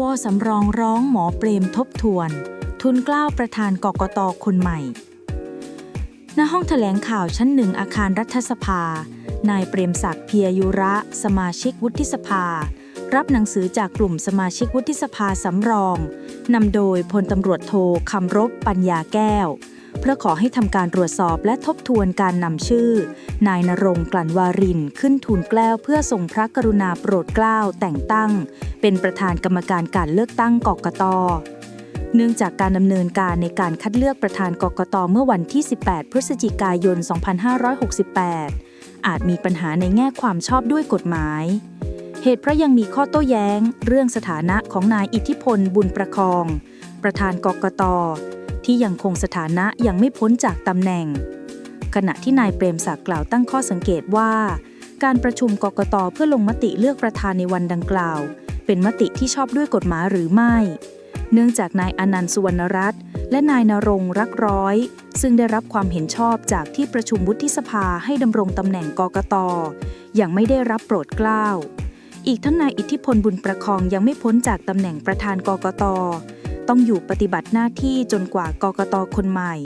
วสำรองร้องหมอเปรมทบทวน ทุนกล้าวประธานกกตคนใหม่ ณ ห้องแถลงข่าวชั้นหนึ่งอาคารรัฐสภา นายเปรมศักดิ์เพียยุระ สมาชิกวุฒิสภา รับหนังสือจากกลุ่มสมาชิกวุฒิสภาสำรอง นำโดยพลตำรวจโทคำรบปัญญาแก้ว พื่อขอให้ทำการตรวจสอบและทบทวนการนำชื่อ นายนรงกลั่นวารินขึ้นทูลเกล้าเพื่อทรงพระกรุณาโปรดเกล้าแต่งตั้ง เป็นประธานกรรมการการเลือกตั้งกกตเนื่องจากการดำเนินการในการคัดเลือกประธานกกตเมื่อวันที่ 18 พฤศจิกายน 2568 อาจมีปัญหาในแง่ความชอบด้วยกฎหมาย เหตุเพราะยังมีข้อโต้แย้ง เรื่องสถานะของนายอิทธิพลบุญประคอง ประธานกกต ที่ยังคงสถานะยังไม่พ้นจากตำแหน่ง ขณะที่นายเปรมศักดิ์กล่าวตั้งข้อสังเกตว่า การประชุมกกตเพื่อลงมติเลือกประธานในวันดังกล่าว เป็นมติที่ชอบด้วยกฎหมายหรือไม่ เนื่องจากนายอนันต์สุวรรณรัตน์และนายนรงรักร้อย ซึ่งได้รับความเห็นชอบจากที่ประชุมวุฒิสภาให้ดำรงตำแหน่งกกตยังไม่ได้รับโปรดเกล้าอีกทั้งนายอิทธิพลบุญประคองยังไม่พ้นจากตำแหน่งประธานกกต ต้องอยู่ปฏิบัติหน้าที่จนกว่ากกตคนใหม่